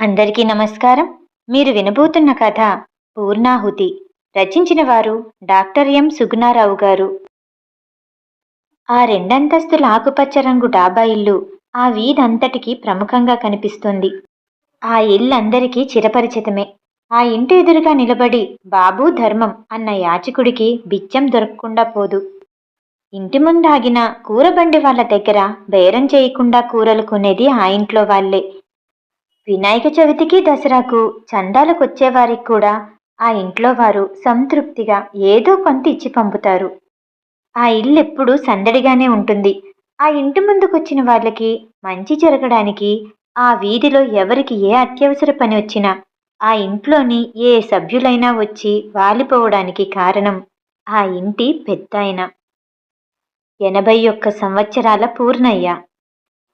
అందరికీ నమస్కారం. మీరు వినబోతున్న కథ పూర్ణాహుతి. రచించిన వారు డాక్టర్ ఎం. సుగుణారావు గారు. ఆ రెండంతస్తుల ఆకుపచ్చ రంగు డాబా ఇల్లు ఆ వీధంతటికి ప్రముఖంగా కనిపిస్తుంది. ఆ ఇల్లు అందరికీ చిరపరిచితమే. ఆ ఇంటి ఎదురుగా నిలబడి బాబు ధర్మం అన్న యాచకుడికి బిచ్చం దొరకకుండా పోదు. ఇంటి ముందాగిన కూరబండి వాళ్ళ దగ్గర బేరం చేయకుండా కూరలు కొనేది ఆ ఇంట్లో వాళ్ళే. వినాయక చవితికి దసరాకు చందాలకు వచ్చేవారికి కూడా ఆ ఇంట్లో వారు సంతృప్తిగా ఏదో కొంత ఇచ్చి పంపుతారు. ఆ ఇల్లు ఎప్పుడూ సందడిగానే ఉంటుంది. ఆ ఇంటి ముందుకొచ్చిన వాళ్ళకి మంచి జరగడానికి ఆ వీధిలో ఎవరికి ఏ అత్యవసర పని వచ్చినా ఆ ఇంట్లోని ఏ సభ్యులైనా వచ్చి వాలిపోవడానికి కారణం ఆ ఇంటి పెద్దాయన. ఎనభై ఒక్క సంవత్సరాల పూర్ణయ్య.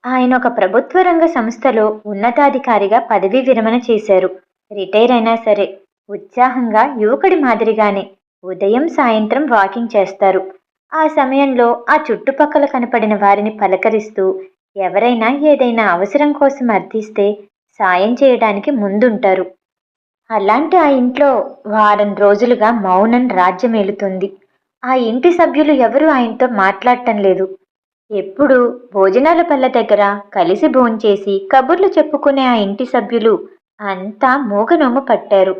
ఆయన ఒక ప్రభుత్వ రంగ సంస్థలో ఉన్నతాధికారిగా పదవీ విరమణ చేశారు. రిటైర్ అయినా సరే ఉత్సాహంగా యువకుడి మాదిరిగానే ఉదయం సాయంత్రం వాకింగ్ చేస్తారు. ఆ సమయంలో ఆ చుట్టుపక్కల కనపడిన వారిని పలకరిస్తూ ఎవరైనా ఏదైనా అవసరం కోసం అర్థిస్తే సాయం చేయడానికి ముందుంటారు. అలాంటి ఆ ఇంట్లో వారం రోజులుగా మౌనం రాజ్యమేలుతుంది. ఆ ఇంటి సభ్యులు ఎవరూ ఆయనతో మాట్లాడటం లేదు. ఎప్పుడు భోజనాల పళ్ళ దగ్గర కలిసి భోంచేసి కబుర్లు చెప్పుకునే ఆ ఇంటి సభ్యులు అంతా మూగనోము పట్టారు.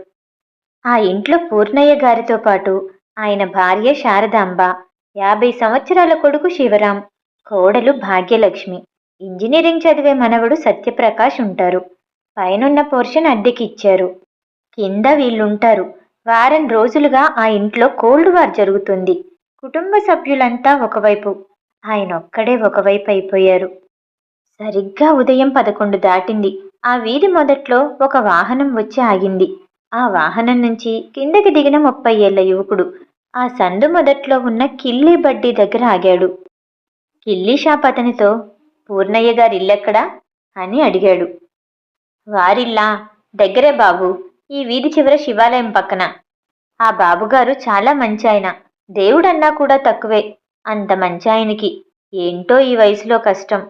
ఆ ఇంట్లో పూర్ణయ్య గారితో పాటు ఆయన భార్య శారదాంబ యాభై సంవత్సరాల కొడుకు శివరాం కోడలు భాగ్యలక్ష్మి ఇంజనీరింగ్ చదివే మనవడు సత్యప్రకాష్ ఉంటారు. పైనున్న పోర్షన్ అద్దెకిచ్చారు. కింద వీళ్ళుంటారు. వారం రోజులుగా ఆ ఇంట్లో కోల్డ్ వార్ జరుగుతుంది. కుటుంబ సభ్యులంతా ఒకవైపు ఆయన ఒక్కడే ఒకవైపు అయిపోయారు. సరిగ్గా ఉదయం పదకొండు దాటింది. ఆ వీధి మొదట్లో ఒక వాహనం వచ్చి ఆగింది. ఆ వాహనం నుంచి కిందకి దిగిన ముప్పై ఏళ్ళ యువకుడు ఆ సందు మొదట్లో ఉన్న కిల్లీ బడ్డీ దగ్గర ఆగాడు. కిల్లీ షాప్ అతనితో పూర్ణయ్య గారి ఇల్లెక్కడా? అని అడిగాడు. వారిల్లా దగ్గరే బాబు. ఈ వీధి చివర శివాలయం పక్కన. ఆ బాబుగారు చాలా మంచి ఆయన. దేవుడన్నా కూడా తక్కువే. అంత మంచి ఆయనకి. ఏంటో ఈ వయసులో కష్టం.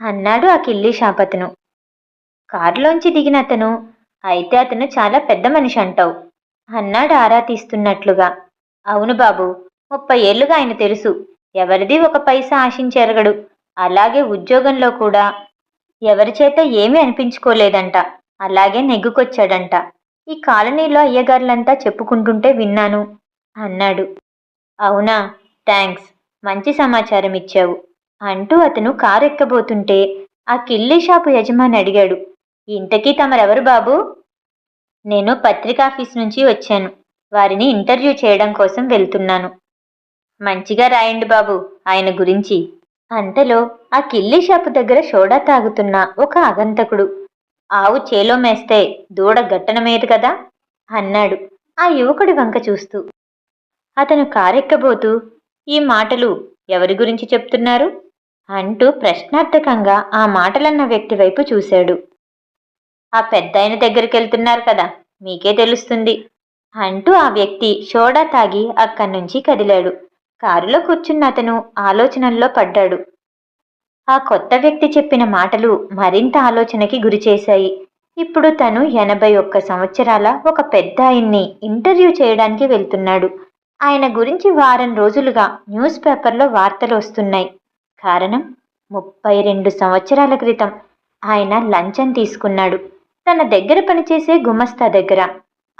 అన్నాడు ఆ కిల్లి షాప్ అతను కారులోంచి దిగిన అతను అయితే అతను చాలా పెద్ద మనిషి అంటావు అన్నాడు ఆరా తీస్తున్నట్లుగా. అవును బాబు ముప్పై ఏళ్ళుగా ఆయన తెలుసు. ఎవరిది ఒక పైసా ఆశించెరగడు అలాగే ఉద్యోగంలో కూడా. ఎవరి చేత ఏమీ అనిపించుకోలేదంట. అలాగే నెగ్గుకొచ్చాడంట. ఈ కాలనీలో అయ్యగారులంతా చెప్పుకుంటుంటే విన్నాను అన్నాడు. అవునా? థ్యాంక్స్ మంచి సమాచారం ఇచ్చావు. అంటూ అతను కారు ఎక్కబోతుంటే ఆ కిల్లీ షాపు యజమాని అడిగాడు. ఇంతకీ తమరెవరు బాబు? నేను పత్రికాఫీస్ నుంచి వచ్చాను. వారిని ఇంటర్వ్యూ చేయడం కోసం వెళ్తున్నాను. మంచిగా రాయండి బాబు ఆయన గురించి. అంతలో ఆ కిల్లీ షాపు దగ్గర సోడా తాగుతున్న ఒక అగంతకుడు. ఆవు చేలో మేస్తే దూడ గట్టనమేది కదా? అన్నాడు. ఆ యువకుడి వంక చూస్తూ. అతను కారెక్కబోతూ ఈ మాటలు ఎవరి గురించి చెప్తున్నారు? అంటూ ప్రశ్నార్థకంగా ఆ మాటలన్న వ్యక్తి వైపు చూశాడు. ఆ పెద్దాయన దగ్గరికి వెళ్తున్నారు కదా మీకే తెలుస్తుంది అంటూ ఆ వ్యక్తి సోడా తాగి అక్కడి నుంచి కదిలాడు. కారులో కూర్చున్న అతను ఆలోచనల్లో పడ్డాడు. ఆ కొత్త వ్యక్తి చెప్పిన మాటలు మరింత ఆలోచనకి గురిచేశాయి ఇప్పుడు తను ఎనభై ఒక్క సంవత్సరాల ఒక పెద్ద ఆయన్ని ఇంటర్వ్యూ చేయడానికి వెళ్తున్నాడు. ఆయన గురించి వారం రోజులుగా న్యూస్ పేపర్లో వార్తలు వస్తున్నాయి. కారణం ముప్పై రెండు సంవత్సరాల క్రితం ఆయన లంచం తీసుకున్నాడు. తన దగ్గర పనిచేసే గుమస్తా దగ్గర.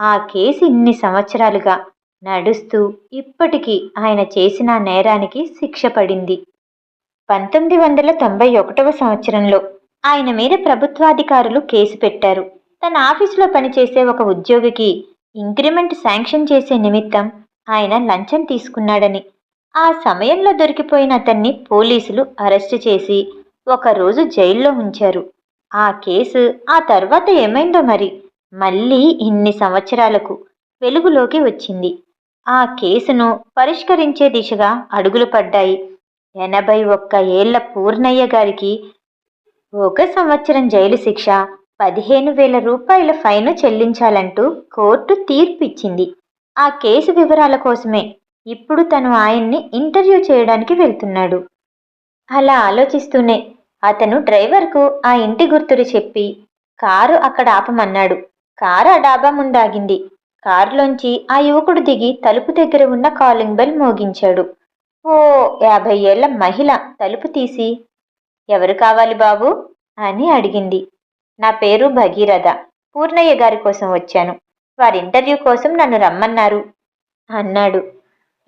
ఆ కేసు ఇన్ని సంవత్సరాలుగా నడుస్తూ ఇప్పటికీ ఆయన చేసిన నేరానికి శిక్ష పడింది. పంతొమ్మిది వందల తొంభై ఒకటవ సంవత్సరంలో ఆయన మీద ప్రభుత్వాధికారులు కేసు పెట్టారు. తన ఆఫీసులో పనిచేసే ఒక ఉద్యోగికి ఇంక్రిమెంట్ శాంక్షన్ చేసే నిమిత్తం ఆయన లంచం తీసుకున్నాడని. ఆ సమయంలో దొరికిపోయిన అతన్ని పోలీసులు అరెస్టు చేసి ఒకరోజు జైల్లో ఉంచారు. ఆ కేసు ఆ తర్వాత ఏమైందో మరి? మళ్ళీ ఇన్ని సంవత్సరాలకు వెలుగులోకి వచ్చింది. ఆ కేసును పరిష్కరించే దిశగా అడుగులు పడ్డాయి. ఎనభై ఒక్క ఏళ్ళ పూర్ణయ్య గారికి ఒక సంవత్సరం జైలు శిక్ష పదిహేను వేల రూపాయల ఫైన్ చెల్లించాలంటూ కోర్టు తీర్పు ఇచ్చింది ఆ కేసు వివరాల కోసమే ఇప్పుడు తను ఆయన్ని ఇంటర్వ్యూ చేయడానికి వెళ్తున్నాడు. అలా ఆలోచిస్తూనే అతను డ్రైవర్కు ఆ ఇంటి గుర్తులు చెప్పి కారు అక్కడ ఆపమన్నాడు. కారు ఆ డాబా ముందాగింది. కారులోంచి ఆ యువకుడు దిగి తలుపు దగ్గర ఉన్న కాలింగ్ బెల్ మోగించాడు. ఓ యాభై ఏళ్ళ మహిళ తలుపు తీసి. ఎవరు కావాలి బాబు? అని అడిగింది. నా పేరు భగీరథ. పూర్ణయ్య గారి కోసం వచ్చాను. వారి ఇంటర్వ్యూ కోసం నన్ను రమ్మన్నారు. అన్నాడు.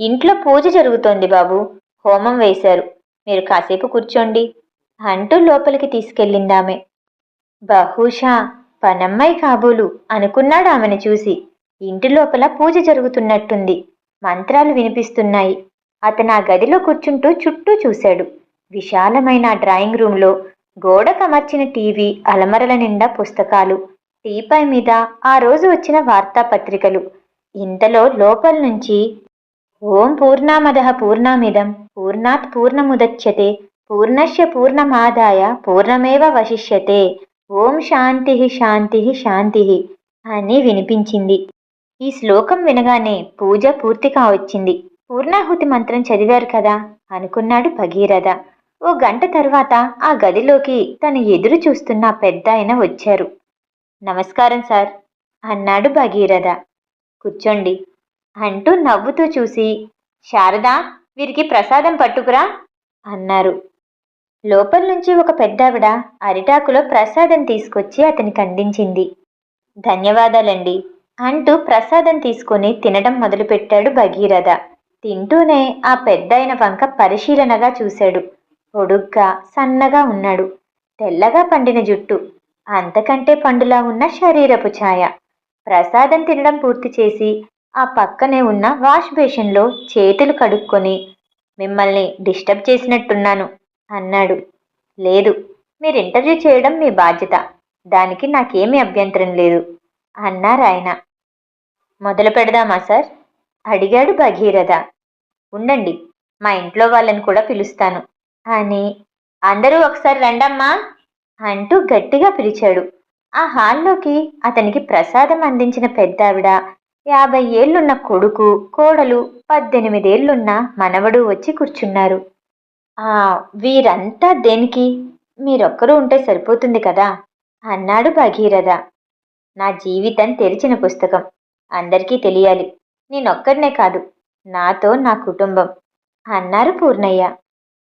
ఇంట్లో పూజ జరుగుతోంది బాబు. హోమం వేశారు. మీరు కాసేపు కూర్చోండి. అంటూ లోపలికి తీసుకెళ్ళిందామె. బహుశా పనమ్మాయి కాబోలు అనుకున్నాడు ఆమెను చూసి. ఇంటి లోపల పూజ జరుగుతున్నట్టుంది. మంత్రాలు వినిపిస్తున్నాయి. అతను ఆ గదిలో కూర్చుంటూ చుట్టూ చూశాడు. విశాలమైన డ్రాయింగ్ రూంలో గోడకమర్చిన టీవీ అలమరల నిండా పుస్తకాలు టీపై మీద ఆ రోజు వచ్చిన వార్తాపత్రికలు. ఇంతలో లోపల నుంచి ఓం పూర్ణామద పూర్ణామిదం పూర్ణాత్ పూర్ణముదచ్యతే పూర్ణశ్య పూర్ణమాదాయ పూర్ణమేవ వశిష్యతే ఓం శాంతి శాంతి శాంతి అని వినిపించింది. ఈ శ్లోకం వినగానే పూజ పూర్తిగా వచ్చింది పూర్ణాహుతి మంత్రం చదివారు కదా అనుకున్నాడు భగీరథ. ఓ గంట తర్వాత ఆ గదిలోకి తను ఎదురు చూస్తున్న పెద్ద ఆయన వచ్చారు. నమస్కారం సార్ అన్నాడు భగీరథ. కూర్చోండి అంటూ నవ్వుతూ చూసి శారదా వీరికి ప్రసాదం పట్టుకురా అన్నారు. లోపల నుంచి ఒక పెద్దావిడ అరిటాకులో ప్రసాదం తీసుకొచ్చి అతనికి అందించింది ధన్యవాదాలండి అంటూ ప్రసాదం తీసుకొని తినడం మొదలుపెట్టాడు భగీరథ. తింటూనే ఆ పెద్దయిన వంక పరిశీలనగా చూశాడు. పొడుగ్గా సన్నగా ఉన్నాడు. తెల్లగా పండిన జుట్టు. అంతకంటే పండులా ఉన్న శరీరపు ఛాయ. ప్రసాదం తినడం పూర్తి చేసి ఆ పక్కనే ఉన్న వాష్ బేషన్లో చేతులు కడుక్కొని మిమ్మల్ని డిస్టర్బ్ చేసినట్టున్నాను అన్నాడు. లేదు మీరు ఇంటర్వ్యూ చేయడం మీ బాధ్యత. దానికి నాకేమీ అభ్యంతరం లేదు అన్నారు ఆయన. మొదలు పెడదామా సార్? అడిగాడు భగీరథ. ఉండండి మా ఇంట్లో వాళ్ళని కూడా పిలుస్తాను అని. అందరూ ఒకసారి రండమ్మా అంటూ గట్టిగా పిలిచాడు. ఆ హాల్లోకి అతనికి ప్రసాదం అందించిన పెద్దావిడ యాభై ఏళ్ళున్న కొడుకు కోడలు పద్దెనిమిదేళ్ళున్న మనవడు వచ్చి కూర్చున్నారు. ఆ వీరంతా దేనికి? మీరొక్కరూ ఉంటే సరిపోతుంది కదా అన్నాడు భగీరథ. నా జీవితం తెరిచిన పుస్తకం. అందరికీ తెలియాలి. నేనొక్కడనే కాదు. నాతో నా కుటుంబం అన్నారు పూర్ణయ్య.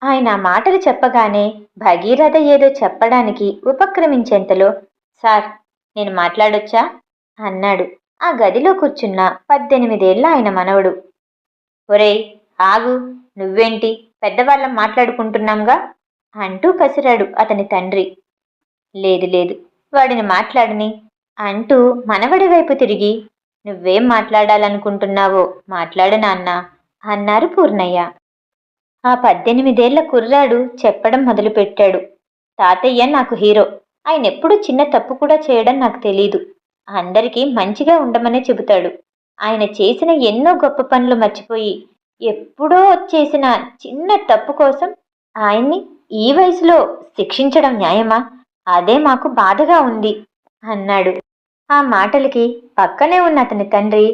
ఆయన మాటలు చెప్పగానే భగీరథ ఏదో చెప్పడానికి ఉపక్రమించేంతలో సార్ నేను మాట్లాడొచ్చా? అన్నాడు. ఆ గదిలో కూర్చున్న పద్దెనిమిదేళ్ళ ఆయన మనవడు. ఒరేయ్ ఆగు నువ్వేంటి? పెద్దవాళ్ళం మాట్లాడుకుంటున్నాంగా? అంటూ కసిరాడు అతని తండ్రి. లేదు లేదు వాడిని మాట్లాడని అంటూ మనవడి వైపు తిరిగి నువ్వేం మాట్లాడాలనుకుంటున్నావో మాట్లాడు నాన్న అన్నారు పూర్ణయ్య. ఆ పద్దెనిమిదేళ్ళ కుర్రాడు చెప్పడం మొదలుపెట్టాడు. తాతయ్య నాకు హీరో. ఆయన ఎప్పుడూ చిన్న తప్పు కూడా చేయడం నాకు తెలీదు. అందరికీ మంచిగా ఉండమనే చెబుతాడు. ఆయన చేసిన ఎన్నో గొప్ప పనులు మర్చిపోయి ఎప్పుడో చేసిన చిన్న తప్పు కోసం ఆయన్ని ఈ వయసులో శిక్షించడం న్యాయమా? అదే మాకు బాధగా ఉంది అన్నాడు. ఆ మాటలకి పక్కనే ఉన్న అతని తండ్రి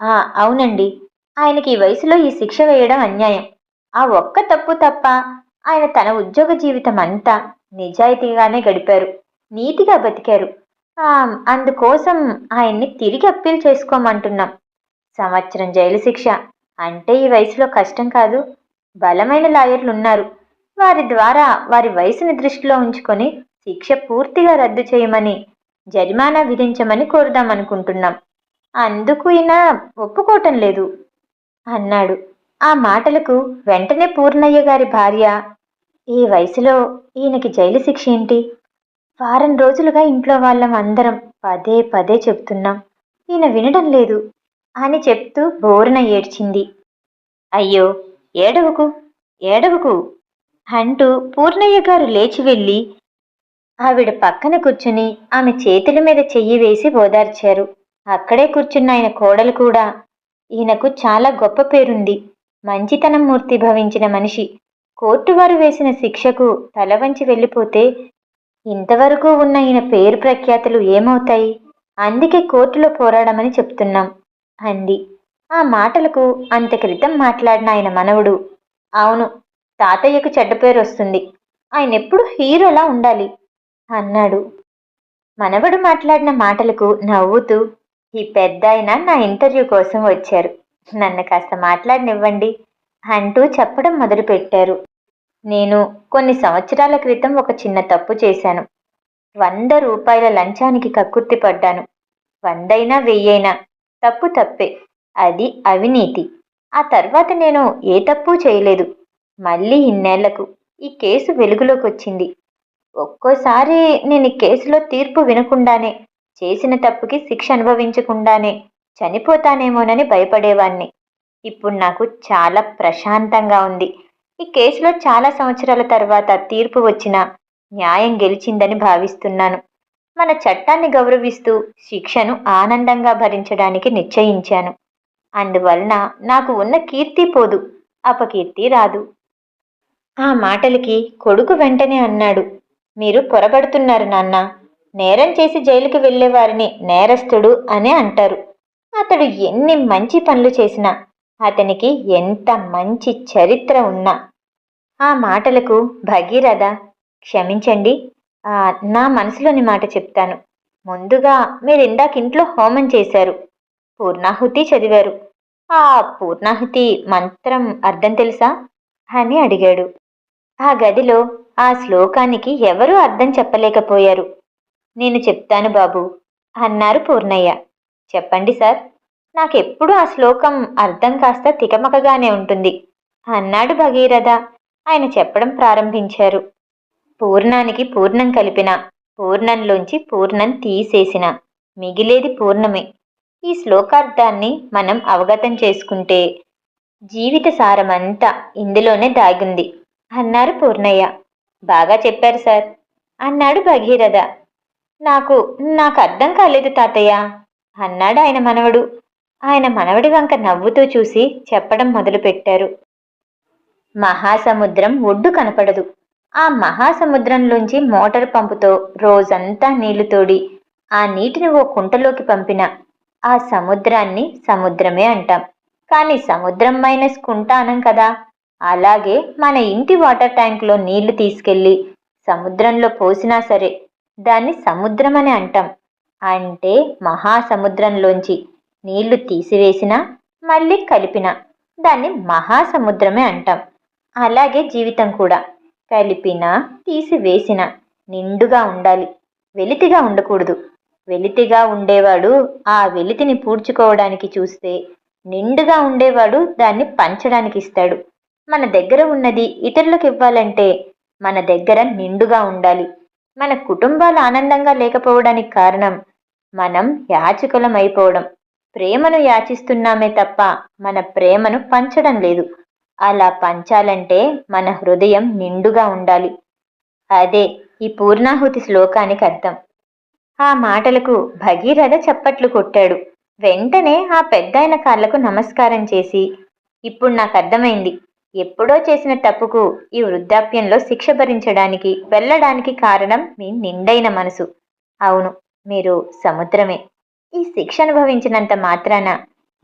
ఆ అవునండి. ఆయనకి ఈ వయసులో ఈ శిక్ష వేయడం అన్యాయం. ఆ ఒక్క తప్పు తప్ప ఆయన తన ఉద్యోగ జీవితం అంతా నిజాయితీగానే గడిపారు. నీతిగా బతికారు. ఆ, అందుకోసం ఆయన్ని తిరిగి అప్పీల్ చేసుకోమంటున్నాం. సంవత్సరం జైలు శిక్ష అంటే ఈ వయసులో కష్టం కాదు. బలమైన లాయర్లు ఉన్నారు. వారి ద్వారా వారి వయసుని దృష్టిలో ఉంచుకొని శిక్ష పూర్తిగా రద్దు చేయమని జరిమానా విధించమని కోరుదామనుకుంటున్నాం అందుకు ఈయన ఒప్పుకోవటం లేదు అన్నాడు. ఆ మాటలకు వెంటనే పూర్ణయ్య గారి భార్య ఈ వయసులో ఈయనకి జైలు శిక్ష ఏంటి? వారం రోజులుగా ఇంట్లో వాళ్ళం అందరం పదే పదే చెప్తున్నాం. ఈయన వినడం లేదు అని చెప్తూ బోరున ఏడ్చింది. అయ్యో ఏడవకు ఏడవకు అంటూ పూర్ణయ్య గారు లేచి వెళ్ళి ఆవిడ పక్కన కూర్చుని ఆమె చేతుల మీద చెయ్యి వేసి ఓదార్చారు. అక్కడే కూర్చున్న ఆయన కోడలు కూడా ఈయనకు చాలా గొప్ప పేరుంది. మంచితనం మూర్తి భవించిన మనిషి. కోర్టు వారు వేసిన శిక్షకు తల వంచి వెళ్ళిపోతే ఇంతవరకు ఉన్న ఈయన పేరు ప్రఖ్యాతులు ఏమవుతాయి? అందుకే కోర్టులో పోరాడమని చెప్తున్నాం అంది. ఆ మాటలకు అంత క్రితం మాట్లాడిన ఆయన మనవడు. అవును తాతయ్యకు చెడ్డ పేరు వస్తుంది. ఆయన ఎప్పుడు హీరోలా ఉండాలి? అన్నాడు. మనవడు మాట్లాడిన మాటలకు నవ్వుతూ ఈ పెద్దాయన నా ఇంటర్వ్యూ కోసం వచ్చారు. నన్ను కాస్త మాట్లాడనివ్వండి అంటూ చెప్పడం మొదలుపెట్టారు. నేను కొన్ని సంవత్సరాల క్రితం ఒక చిన్న తప్పు చేశాను. వంద రూపాయల లంచానికి కక్కుర్తి పడ్డాను. వందైనా వెయ్యైనా తప్పు తప్పే. అది అవినీతి. ఆ తర్వాత నేను ఏ తప్పు చేయలేదు. మళ్ళీ ఇన్నేళ్ళకు ఈ కేసు వెలుగులోకి వచ్చింది ఒక్కోసారి నేను ఈ కేసులో తీర్పు వినకుండానే చేసిన తప్పుకి శిక్ష అనుభవించకుండానే చనిపోతానేమోనని భయపడేవాణ్ణి. ఇప్పుడు నాకు చాలా ప్రశాంతంగా ఉంది. ఈ కేసులో చాలా సంవత్సరాల తర్వాత తీర్పు వచ్చినా న్యాయం గెలిచిందని భావిస్తున్నాను. మన చట్టాన్ని గౌరవిస్తూ శిక్షను ఆనందంగా భరించడానికి నిశ్చయించాను. అందువలన నాకు ఉన్న కీర్తి పోదు అపకీర్తి రాదు. ఆ మాటలకి కొడుకు వెంటనే అన్నాడు. మీరు పొరబడుతున్నారు నాన్న. నేరం చేసి జైలుకి వెళ్ళేవారిని నేరస్తుడు అనే అంటారు. అతడు ఎన్ని మంచి పనులు చేసినా అతనికి ఎంత మంచి చరిత్ర ఉన్నా. ఆ మాటలకు భగీరథ క్షమించండి ఆ, నా మనసులోని మాట చెప్తాను. ముందుగా మీరు ఇందాక ఇంట్లో హోమం చేశారు. పూర్ణాహుతి చదివారు. ఆ పూర్ణాహుతి మంత్రం అర్థం తెలుసా? అని అడిగాడు. ఆ గదిలో ఆ శ్లోకానికి ఎవరూ అర్థం చెప్పలేకపోయారు. నేను చెప్తాను బాబు అన్నారు పూర్ణయ్య. చెప్పండి సార్. నాకెప్పుడు ఆ శ్లోకం అర్థం కాస్త తికమకగానే ఉంటుంది. అన్నాడు భగీరథ. ఆయన చెప్పడం ప్రారంభించారు. పూర్ణానికి పూర్ణం కలిపిన పూర్ణంలోంచి పూర్ణం తీసేసిన మిగిలేది పూర్ణమే. ఈ శ్లోకార్థాన్ని మనం అవగతం చేసుకుంటే జీవిత సారమంతా ఇందులోనే దాగుంది. అన్నారు పూర్ణయ్య. బాగా చెప్పారు సార్. అన్నాడు భగీరథ. నాకు నాకు అర్థం కాలేదు తాతయ్య. అన్నాడు ఆయన మనవడు. ఆయన మనవడి వంక నవ్వుతూ చూసి చెప్పడం మొదలుపెట్టారు. మహాసముద్రం ఒడ్డు కనపడదు. ఆ మహాసముద్రంలోంచి మోటార్ పంపుతో రోజంతా నీళ్ళు తోడి ఆ నీటిని ఓ కుంటలోకి పంపిన. ఆ సముద్రాన్ని సముద్రమే అంటాం. కానీ సముద్రం మైనస్ కుంట అనం కదా. అలాగే మన ఇంటి వాటర్ ట్యాంక్లో నీళ్ళు తీసుకెళ్ళి సముద్రంలో పోసినా సరే దాన్ని సముద్రం అని అంటాం. అంటే మహాసముద్రంలోంచి నీళ్ళు తీసివేసినా మళ్ళీ కలిపిన. దాన్ని మహాసముద్రమే అంటాం. అలాగే జీవితం కూడా. కలిపిన తీసివేసిన నిండుగా ఉండాలి. వెలితిగా ఉండకూడదు. వెలితిగా ఉండేవాడు ఆ వెలితిని పూడ్చుకోవడానికి చూస్తే నిండుగా ఉండేవాడు దాన్ని పంచడానికి ఇస్తాడు. మన దగ్గర ఉన్నది ఇతరులకు ఇవ్వాలంటే మన దగ్గర నిండుగా ఉండాలి. మన కుటుంబాలు ఆనందంగా లేకపోవడానికి కారణం మనం యాచకులం అయిపోవడం ప్రేమను యాచిస్తున్నామే తప్ప మన ప్రేమను పంచడం లేదు. అలా పంచాలంటే మన హృదయం నిండుగా ఉండాలి. అదే ఈ పూర్ణాహుతి శ్లోకానికి అర్థం. ఆ మాటలకు భగీరథ చప్పట్లు కొట్టాడు. వెంటనే ఆ పెద్దాయన కాళ్ళకు నమస్కారం చేసి ఇప్పుడు నాకు అర్థమైంది. ఎప్పుడో చేసిన తప్పుకు ఈ వృద్ధాప్యంలో శిక్ష భరించడానికి వెళ్ళడానికి కారణం మీ నిండైన మనసు. అవును మీరు సముద్రమే. ఈ శిక్ష అనుభవించినంత మాత్రాన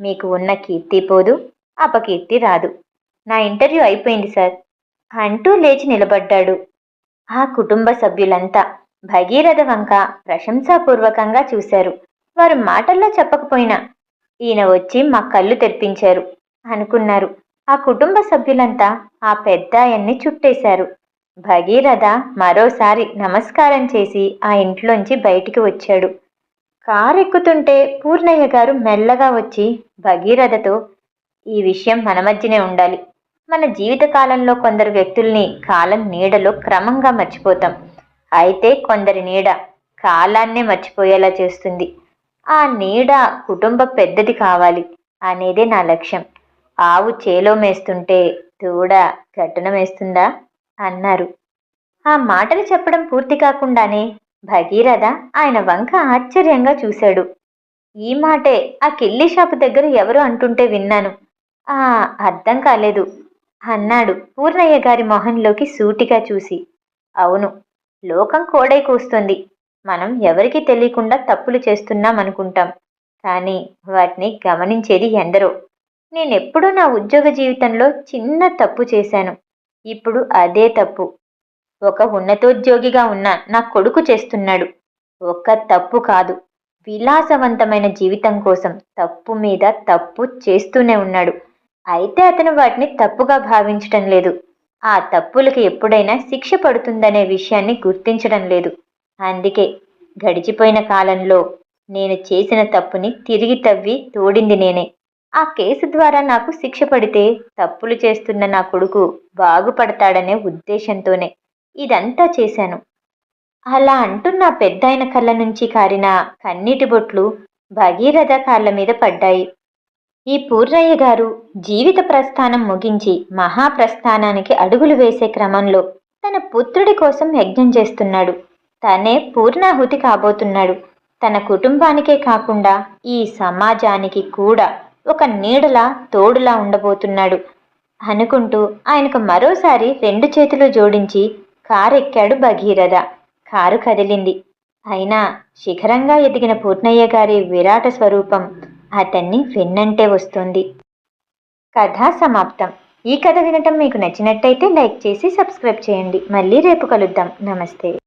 మీకు ఉన్న కీర్తి పోదు అపకీర్తి రాదు. నా ఇంటర్వ్యూ అయిపోయింది సార్. అంటూ లేచి నిలబడ్డాడు. ఆ కుటుంబ సభ్యులంతా భగీరథ వంక ప్రశంసాపూర్వకంగా చూశారు. వారు మాటల్లో చెప్పకపోయినా ఈయన వచ్చి మా కళ్ళు తెరిపించారు అనుకున్నారు. ఆ కుటుంబ సభ్యులంతా ఆ పెద్దాయన్ని చుట్టేశారు. భగీరథ మరోసారి నమస్కారం చేసి ఆ ఇంట్లోంచి బయటికి వచ్చాడు. కారు ఎక్కుతుంటే పూర్ణయ్య గారు మెల్లగా వచ్చి భగీరథతో ఈ విషయం మన మధ్యనే ఉండాలి. మన జీవితకాలంలో కొందరు వ్యక్తుల్ని కాలం నీడలో క్రమంగా మర్చిపోతాం. అయితే కొందరి నీడ కాలాన్నే మర్చిపోయేలా చేస్తుంది. ఆ నీడ కుటుంబ పెద్దది కావాలి అనేదే నా లక్ష్యం. ఆవు చేలో మేస్తుంటే దూడ గట్టున మేస్తుందా అన్నారు. ఆ మాటలు చెప్పడం పూర్తి కాకుండానే భగీరథ ఆయన వంక ఆశ్చర్యంగా చూశాడు. ఈ మాటే ఆ కిల్లి షాపు దగ్గర ఎవరు అంటుంటే విన్నాను. ఆ అర్థం కాలేదు అన్నాడు పూర్ణయ్య గారి మొహంలోకి సూటిగా చూసి. అవును లోకం కోడై కూస్తుంది. మనం ఎవరికి తెలియకుండా తప్పులు చేస్తున్నాం అనుకుంటాం కానీ వాటిని గమనించేది ఎందరో. నేనెప్పుడో నా ఉద్యోగ జీవితంలో చిన్న తప్పు చేశాను. ఇప్పుడు అదే తప్పు. ఒక ఉన్నతోద్యోగిగా ఉన్న నా కొడుకు చేస్తున్నాడు. ఒక్క తప్పు కాదు. విలాసవంతమైన జీవితం కోసం తప్పు మీద తప్పు చేస్తూనే ఉన్నాడు. అయితే అతను వాటిని తప్పుగా భావించటం లేదు. ఆ తప్పులకి ఎప్పుడైనా శిక్ష పడుతుందనే విషయాన్ని గుర్తించడం లేదు. అందుకే గడిచిపోయిన కాలంలో నేను చేసిన తప్పుని తిరిగి తవ్వి తోడింది నేనే. ఆ కేసు ద్వారా నాకు శిక్ష పడితే తప్పులు చేస్తున్న నా కొడుకు బాగుపడతాడనే ఉద్దేశంతోనే ఇదంతా చేశాను. అలా అంటున్న పెద్దాయన కళ్ళ నుంచి కారిన కన్నీటి బొట్లు భగీరథ కాళ్ళ మీద పడ్డాయి. ఈ పూర్రయ్య గారు జీవిత ప్రస్థానం ముగించి మహాప్రస్థానానికి అడుగులు వేసే క్రమంలో తన పుత్రుడి కోసం యజ్ఞం చేస్తున్నాడు. తనే పూర్ణాహుతి కాబోతున్నాడు. తన కుటుంబానికే కాకుండా ఈ సమాజానికి కూడా ఒక నీడలా తోడులా ఉండబోతున్నాడు. అనుకుంటూ ఆయనకు మరోసారి రెండు చేతులు జోడించి కారెక్కాడు భగీరథ. కారు కదిలింది. అయినా శిఖరంగా ఎదిగిన పూర్ణయ్య గారి విరాట స్వరూపం అతన్ని వెన్నంటే వస్తుంది. కథ సమాప్తం. ఈ కథ వినటం మీకు నచ్చినట్టయితే లైక్ చేసి సబ్స్క్రైబ్ చేయండి. మళ్ళీ రేపు కలుద్దాం. నమస్తే.